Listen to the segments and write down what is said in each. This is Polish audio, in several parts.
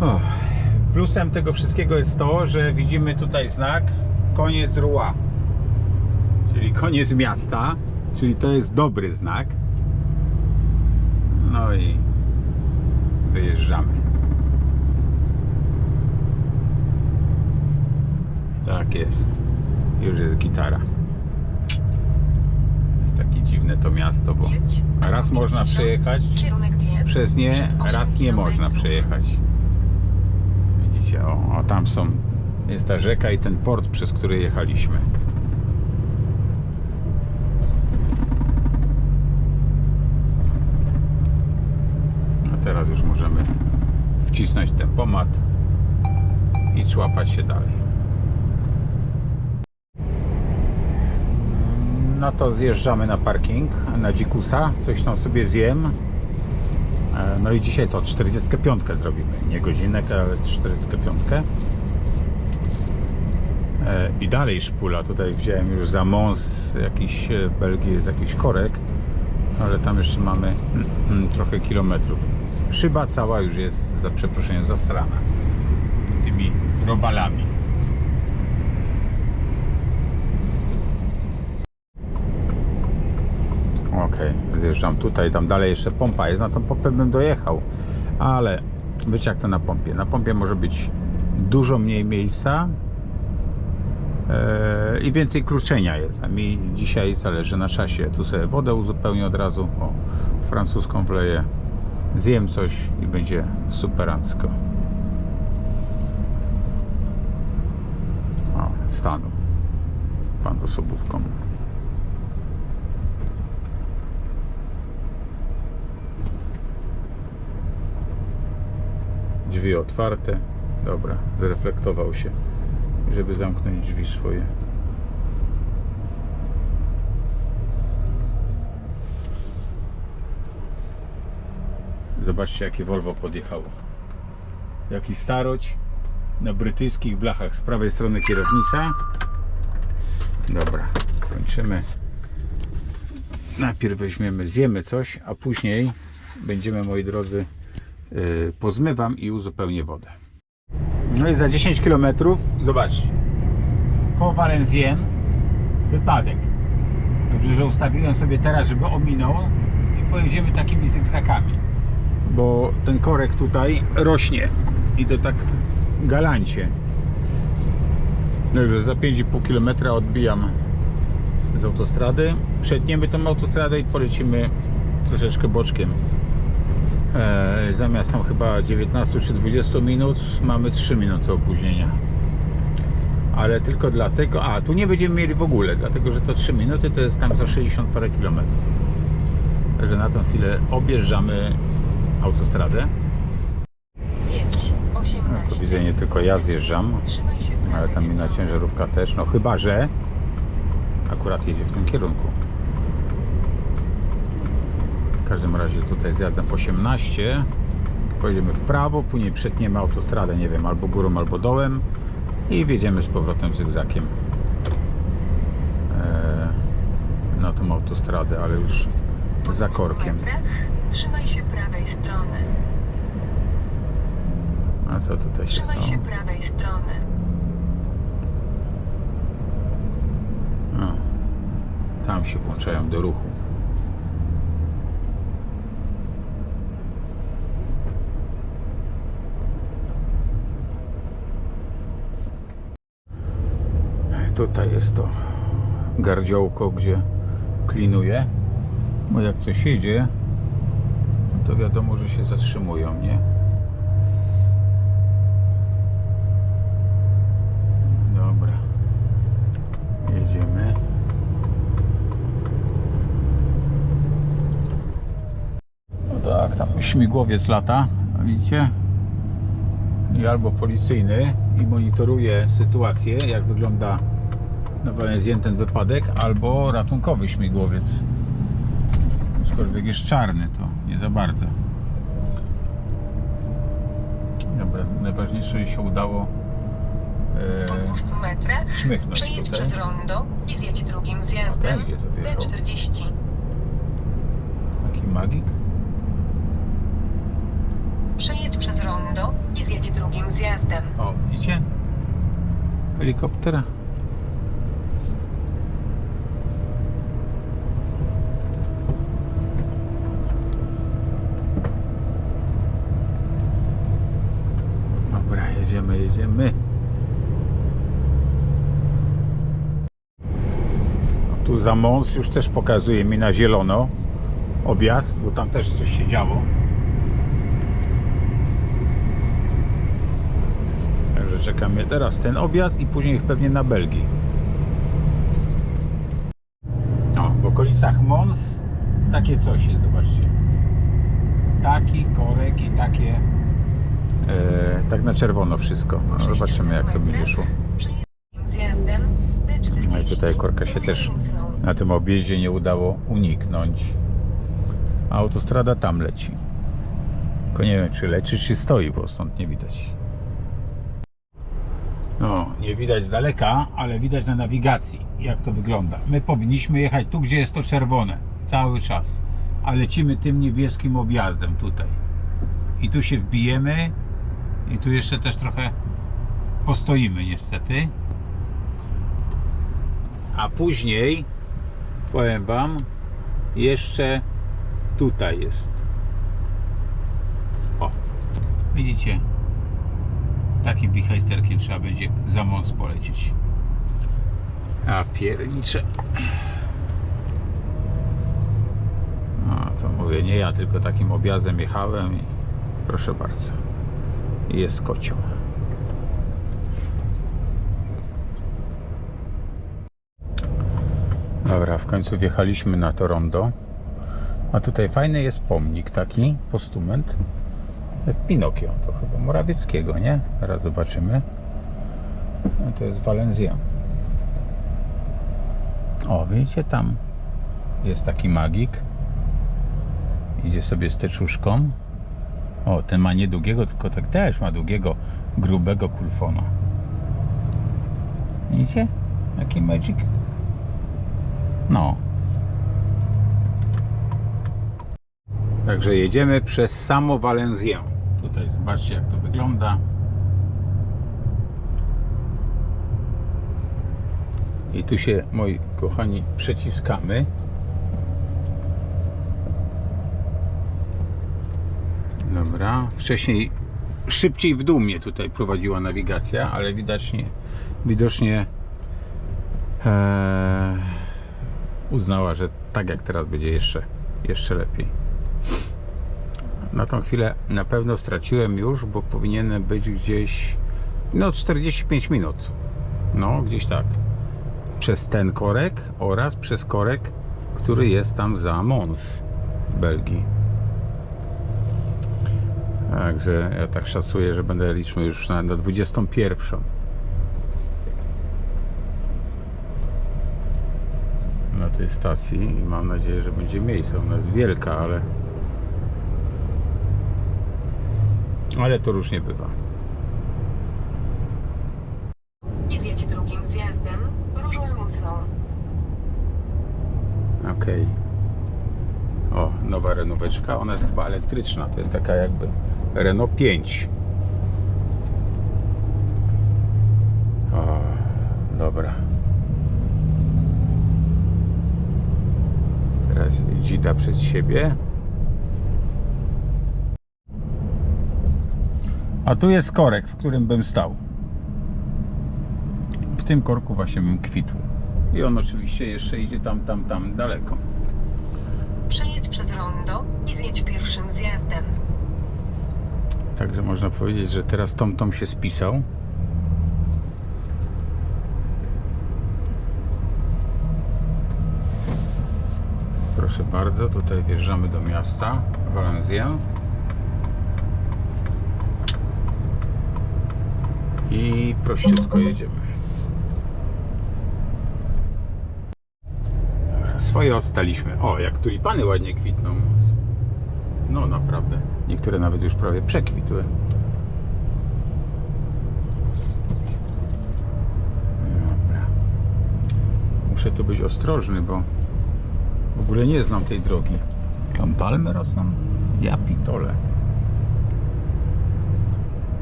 O, plusem tego wszystkiego jest to, że widzimy tutaj znak koniec Rua, czyli koniec miasta, czyli to jest dobry znak. No i wyjeżdżamy. Tak jest. Już jest gitara. Jest takie dziwne to miasto, bo raz można przejechać przez nie, raz nie można przejechać. Widzicie, o, o tam są, jest ta rzeka i ten port, przez który jechaliśmy. A teraz już możemy wcisnąć tempomat i człapać się dalej. No to zjeżdżamy na parking, na dzikusa, coś tam sobie zjem. E, No i dzisiaj co? 45 zrobimy. Nie godzinkę, ale 45. E, I dalej szpula. Tutaj wziąłem już za Mons, jakiś e, w Belgii jest jakiś korek, ale tam jeszcze mamy trochę kilometrów. Szyba cała już jest, za przeproszeniem, zasrana tymi robalami. Okej, zjeżdżam tutaj, tam dalej jeszcze pompa jest, na tą pompę bym dojechał, ale wiecie jak to na pompie, na pompie może być dużo mniej miejsca e, i więcej kruczenia jest, a mi dzisiaj zależy na czasie, tu sobie wodę uzupełnię od razu, o, francuską wleję, zjem coś i będzie superancko. O, stanu, pan osobówką. Drzwi otwarte. Dobra, zreflektował się, żeby zamknąć drzwi swoje. Zobaczcie, jakie Volvo podjechało. Jaki staroć na brytyjskich blachach. Z prawej strony kierownica. Dobra, kończymy. Najpierw weźmiemy, zjemy coś, a później będziemy, moi drodzy, pozmywam i uzupełnię wodę. No i za 10 km, zobaczcie, koło Valencien, wypadek. Dobrze, że ustawiłem sobie teraz, żeby ominął i pojedziemy takimi zygzakami. Bo ten korek tutaj rośnie i to tak galancie. Dobrze, za 5,5 km odbijam z autostrady. Przetniemy tą autostradę i polecimy troszeczkę boczkiem. E, zamiast tam chyba 19 czy 20 minut mamy 3 minuty opóźnienia. Ale tylko dlatego, a tu nie będziemy mieli w ogóle, dlatego że to 3 minuty to jest tam za 60 parę kilometrów. Także na tą chwilę objeżdżamy autostradę. No, 18. to widzę nie tylko ja zjeżdżam, ale tam inna ciężarówka też, no chyba że akurat jedzie w tym kierunku. W każdym razie tutaj zjazdem 18, pojedziemy w prawo, później przetniemy autostradę, nie wiem, albo górą, albo dołem i wjedziemy z powrotem zygzakiem e, na tą autostradę, ale już Po za 200 korkiem. Trzymaj się prawej strony. A co tutaj się Trzymaj stało? się prawej strony. Tam się włączają do ruchu. Tutaj jest to gardziołko, gdzie klinuje. Bo jak coś jedzie, to wiadomo, że się zatrzymują, nie? Dobra. Jedziemy. No tak, tam śmigłowiec lata, widzicie? I albo policyjny i monitoruje sytuację, jak wygląda na Valencien ten wypadek, albo ratunkowy śmigłowiec. Aczkolwiek jest czarny, to nie za bardzo. Dobra, najważniejsze, że się udało Po e, 200 metrach Szmychnąć przejedź tutaj. przez rondo i zjedź drugim zjazdem. gdzie to wjechał? D40. Taki magik. Przejedź przez rondo i zjedź drugim zjazdem. O, widzicie? Helikoptera. Dobra, jedziemy, jedziemy. No, tu za Mons już też pokazuje mi na zielono objazd, bo tam też coś się działo. Także czeka mnie teraz ten objazd i później pewnie na Belgii. No, w okolicach Mons takie coś jest, zobaczcie. Taki korek i takie e, tak na czerwono wszystko. No, zobaczymy jak to będzie szło. No i tutaj korka się też na tym objeździe nie udało uniknąć. A autostrada tam leci. Tylko nie wiem czy leci czy stoi, bo stąd nie widać. No, nie widać z daleka, ale widać na nawigacji, jak to wygląda. My powinniśmy jechać tu, gdzie jest to czerwone, cały czas. A lecimy tym niebieskim objazdem tutaj. I tu się wbijemy. I tu jeszcze też trochę postoimy niestety. A później, powiem Wam, jeszcze tutaj jest. O, widzicie? Takim wichajsterkiem trzeba będzie za mąs polecieć. A piernicze. No to mówię, nie ja, tylko takim objazdem jechałem i proszę bardzo. Jest kocioł. Dobra, w końcu wjechaliśmy na to rondo. A tutaj fajny jest pomnik taki, postument. Pinokio, to chyba Morawieckiego, nie? Teraz zobaczymy. No to jest Valencia. O, widzicie tam jest taki magik. Idzie sobie z teczuszką. O, ten ma nie długiego, tylko tak też ma długiego, grubego kulfona. Widzicie? Jaki magic? No. Także jedziemy przez samo Valencię. Tutaj zobaczcie jak to wygląda. I tu się, moi kochani, przeciskamy. Dobra. Wcześniej szybciej w dół mnie tutaj prowadziła nawigacja, ale widocznie, widocznie Eee, uznała, że tak jak teraz będzie jeszcze, jeszcze lepiej. Na tą chwilę na pewno straciłem już, bo powinienem być gdzieś no 45 minut. No, gdzieś tak. Przez ten korek oraz przez korek, który jest tam za Mons w Belgii. Także ja tak szacuję, że będę liczył już na, na 21. na tej stacji i mam nadzieję, że będzie miejsce. Ona jest wielka, ale ale to różnie bywa. I zjedź drugim zjazdem różą mocną. Okej. O, nowa renóweczka. Ona jest chyba elektryczna. To jest taka jakby Renault 5. O, dobra. Teraz dzida przed siebie. A tu jest korek, w którym bym stał. W tym korku właśnie bym kwitł. I on oczywiście jeszcze idzie tam, tam, tam daleko. Przejedź przez rondo i zjedź pierwszym zjazdem. Także można powiedzieć, że teraz Tom Tom się spisał. Proszę bardzo, tutaj wjeżdżamy do miasta Valenciennes. I prościutko jedziemy. Swoje odstaliśmy. O, jak tulipany ładnie kwitną. No naprawdę. Niektóre nawet już prawie przekwitły. Dobra. Muszę tu być ostrożny, bo w ogóle nie znam tej drogi. Tam palmy rosną? Ja pitole.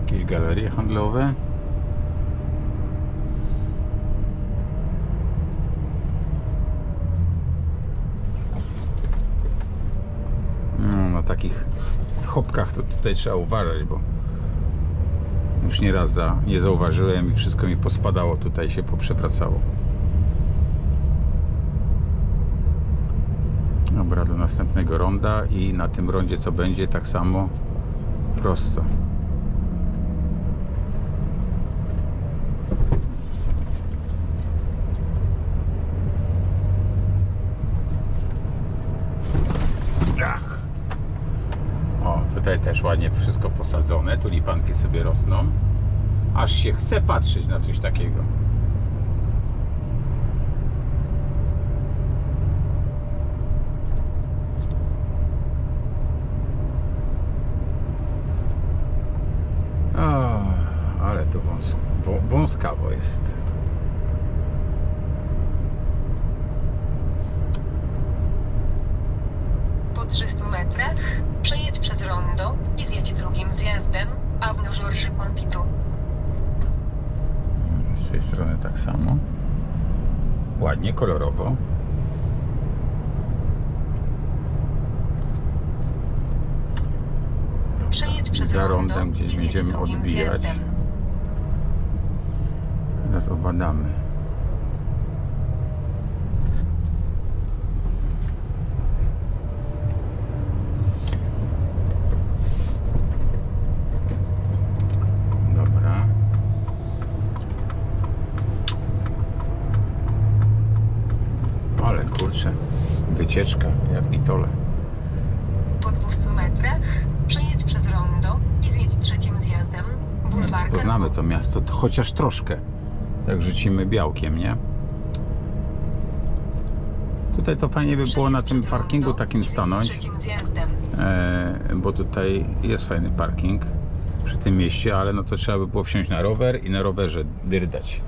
Jakieś galerie handlowe. No, na takich chopkach to tutaj trzeba uważać, bo już nieraz za, nie zauważyłem i wszystko mi pospadało, tutaj się poprzewracało. Dobra, do następnego ronda i na tym rondzie co będzie tak samo prosto. O, tutaj też ładnie wszystko posadzone, tulipanki sobie rosną. Aż się chce patrzeć na coś takiego. O, ale tu wąs, wą, wąskawo jest. Po 300 metrach przejedź przez rondo i zjedź drugim zjazdem Avenue Georges Pompidou. Z tej strony tak samo. Ładnie, kolorowo. Przejedź przez Za rondem gdzieś będziemy odbijać. Teraz obadamy. Dobra. Ale kurczę, wycieczka, ja pitole. Po 200 metrach przejedź przez rondo i zjedź trzecim zjazdem Boulevard poznamy to miasto, to chociaż troszkę. Tak rzucimy białkiem, nie? Tutaj to fajnie by było na tym parkingu takim stanąć, e, bo tutaj jest fajny parking przy tym mieście, ale no to trzeba by było wsiąść na rower i na rowerze dyrdać.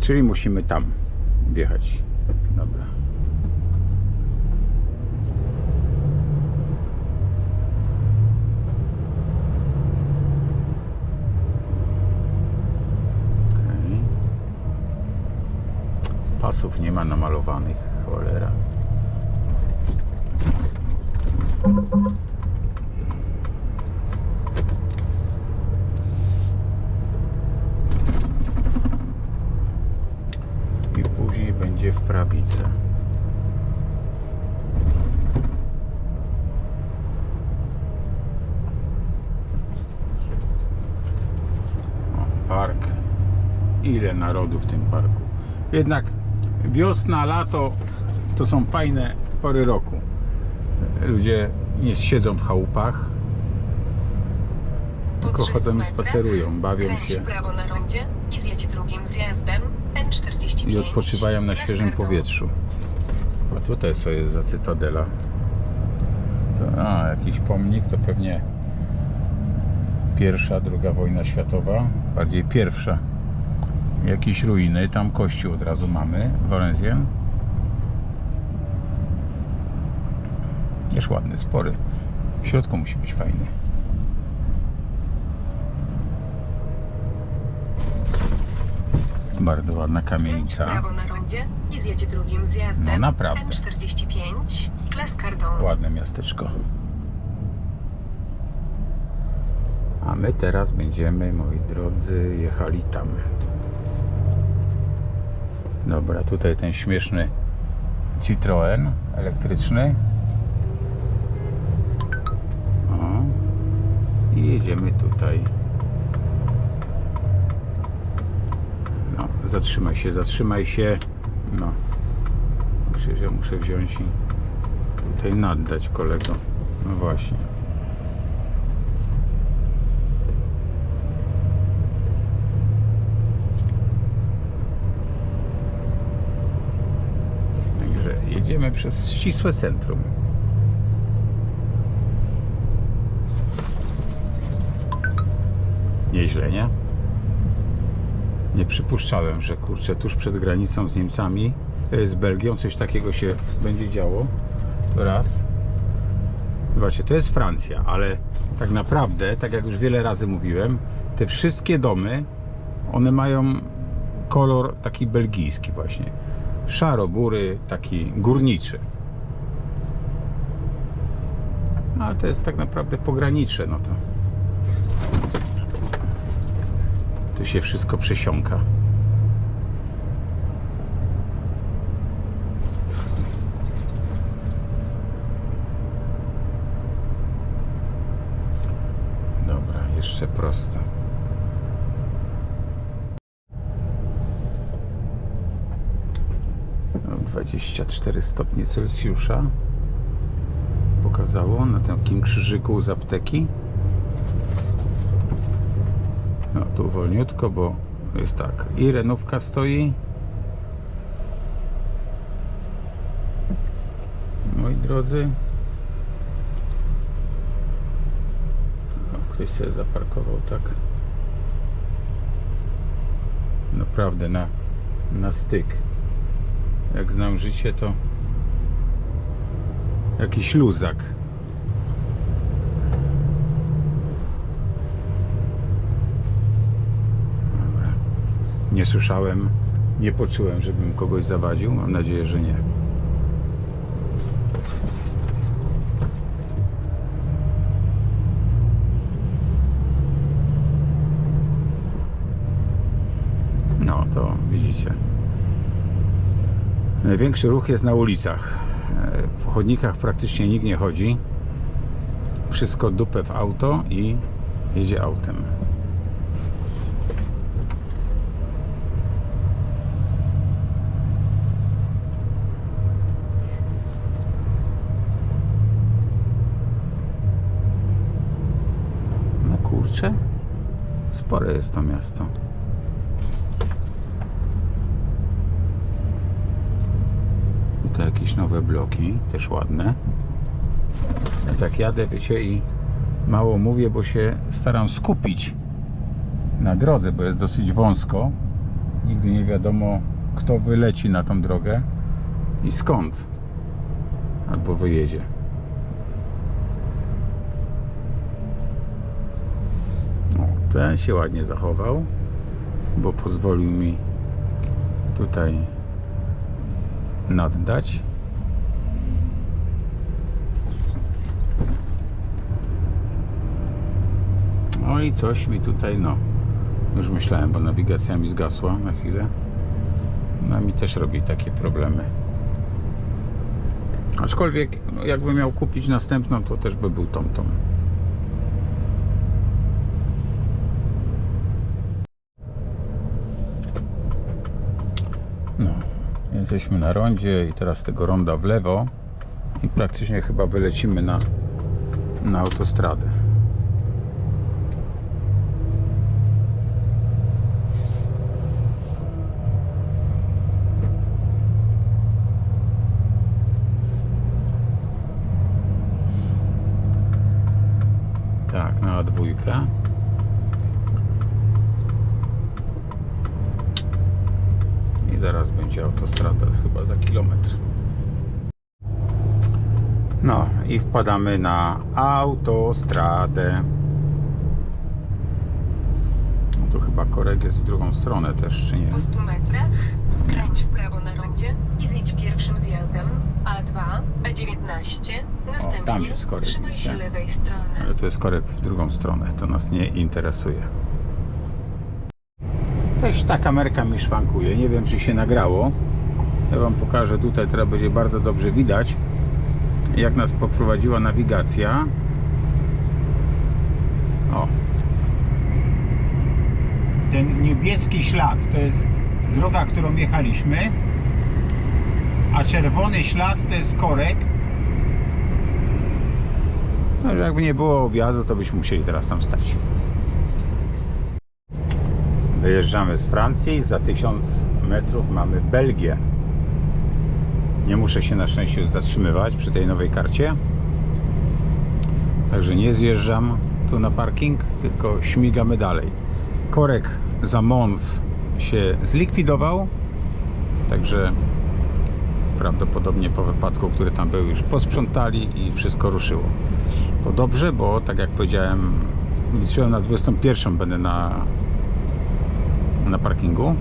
Czyli musimy tam wjechać. Dobra. Okej. Pasów nie ma namalowanych, cholera. I później będzie w prawicę. Park. Ile narodu w tym parku. Jednak wiosna, lato to są fajne pory roku. Ludzie nie siedzą w chałupach, tylko 300 chodzą i spacerują, bawią się i zjedź drugim zjazdem N45. i odpoczywają na świeżym powietrzu. A tutaj co jest za cytadela? Co? A, jakiś pomnik to pewnie pierwsza, druga wojna światowa, bardziej pierwsza. Jakieś ruiny, tam kościół od razu mamy, Walensien. Jest ładny, spory. W środku musi być fajny. Bardzo ładna kamienica. No naprawdę. N45 Klas Cardon. Ładne miasteczko. A my teraz będziemy, moi drodzy, jechali tam. Dobra, tutaj ten śmieszny Citroen elektryczny. O. I jedziemy tutaj. No, zatrzymaj się, zatrzymaj się. No. Że muszę wziąć i tutaj naddać kolego. No właśnie. Także jedziemy przez ścisłe centrum. Nieźle, nie? Nie przypuszczałem, że kurczę, tuż przed granicą z Niemcami e, z Belgią. Coś takiego się będzie działo. Raz. Zobaczcie, to jest Francja, ale tak naprawdę, tak jak już wiele razy mówiłem, te wszystkie domy, one mają kolor taki belgijski właśnie. Szaro-bury, taki górniczy. Ale to jest tak naprawdę pogranicze, no to tu się wszystko przesiąka. Dobra, jeszcze prosto. No, 24 stopnie Celsjusza pokazało na takim krzyżyku z apteki. No tu wolniutko, bo jest tak. I renówka stoi. Moi drodzy. Ktoś sobie zaparkował tak. Naprawdę na, na styk. Jak znam życie, to jakiś luzak. Dobra. Nie słyszałem, nie poczułem, żebym kogoś zawadził. Mam nadzieję, że nie. No to widzicie. Największy ruch jest na ulicach. E, Po chodnikach praktycznie nikt nie chodzi. Wszystko dupę w auto i jedzie autem. No kurczę, spore jest to miasto. Tutaj jakieś nowe bloki, też ładne. Ja tak jadę, wiecie, i mało mówię, bo się staram skupić na drodze, bo jest dosyć wąsko. Nigdy nie wiadomo, kto wyleci na tą drogę i skąd. Albo wyjedzie. O, ten się ładnie zachował, bo pozwolił mi tutaj naddać. No i coś mi tutaj, no, już myślałem, bo nawigacja mi zgasła na chwilę. No mi też robi takie problemy. Aczkolwiek, no, jakbym miał kupić następną, to też by był TomTom. No, jesteśmy na rondzie i teraz tego ronda w lewo i praktycznie chyba wylecimy na, na autostradę. Tak, na dwójkę. Zaraz będzie autostrada chyba za kilometr. No i wpadamy na autostradę. No to chyba korek jest w drugą stronę też, czy nie? Po 100 metrach skręć w prawo na rondzie i zjedź pierwszym zjazdem A2, A19. Następnie tam jest korek, trzymaj się lewej strony. Ale to jest korek w drugą stronę. To nas nie interesuje. Coś ta kamerka mi szwankuje. Nie wiem, czy się nagrało. Ja Wam pokażę tutaj. Teraz będzie bardzo dobrze widać, jak nas poprowadziła nawigacja. O. Ten niebieski ślad to jest droga, którą jechaliśmy. A czerwony ślad to jest korek, no, że jakby nie było objazdu, to byśmy musieli teraz tam stać. Wyjeżdżamy z Francji, za 1000 metrów mamy Belgię. Nie muszę się na szczęście zatrzymywać przy tej nowej karcie. Także nie zjeżdżam tu na parking, tylko śmigamy dalej. Korek za Mons się zlikwidował, także prawdopodobnie po wypadku, który tam był, już posprzątali i wszystko ruszyło. To dobrze, bo tak jak powiedziałem, liczyłem na 21 będę na, na parkingu,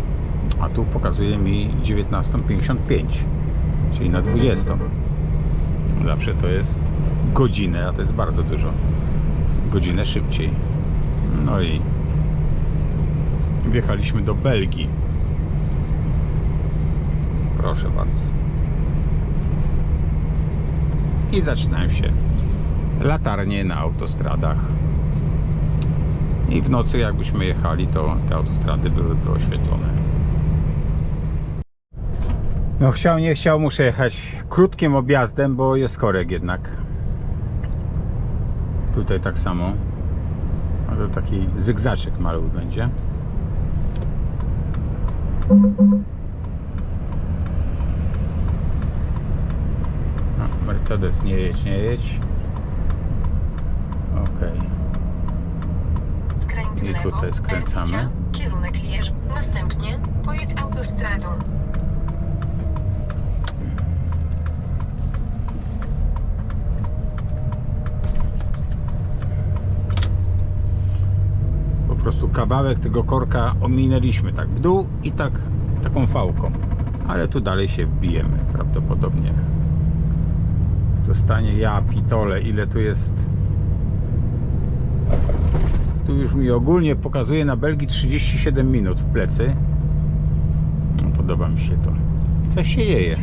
a tu pokazuje mi 19.55, czyli na 20. Zawsze to jest godzinę, a to jest bardzo dużo. Godzinę szybciej. No i wjechaliśmy do Belgii. Proszę bardzo. I zaczynają się latarnie na autostradach. I w nocy jakbyśmy jechali, to te autostrady byłyby oświetlone. No chciał, nie chciał, muszę jechać krótkim objazdem, bo jest korek jednak. Tutaj tak samo. A to taki zygzaczek mały będzie. No, Mercedes nie jedź, nie jedź. Okej. Skręć w I lewo, tutaj skręcamy. Kierunek Lierz. Następnie pojedź autostradą. Po prostu kawałek tego korka ominęliśmy tak w dół i tak taką fałką. Ale tu dalej się wbijemy prawdopodobnie. To stanie ja pitole, ile tu jest. Tu już mi ogólnie pokazuje na Belgii 37 minut w plecy. No, podoba mi się to. Coś się dzieje.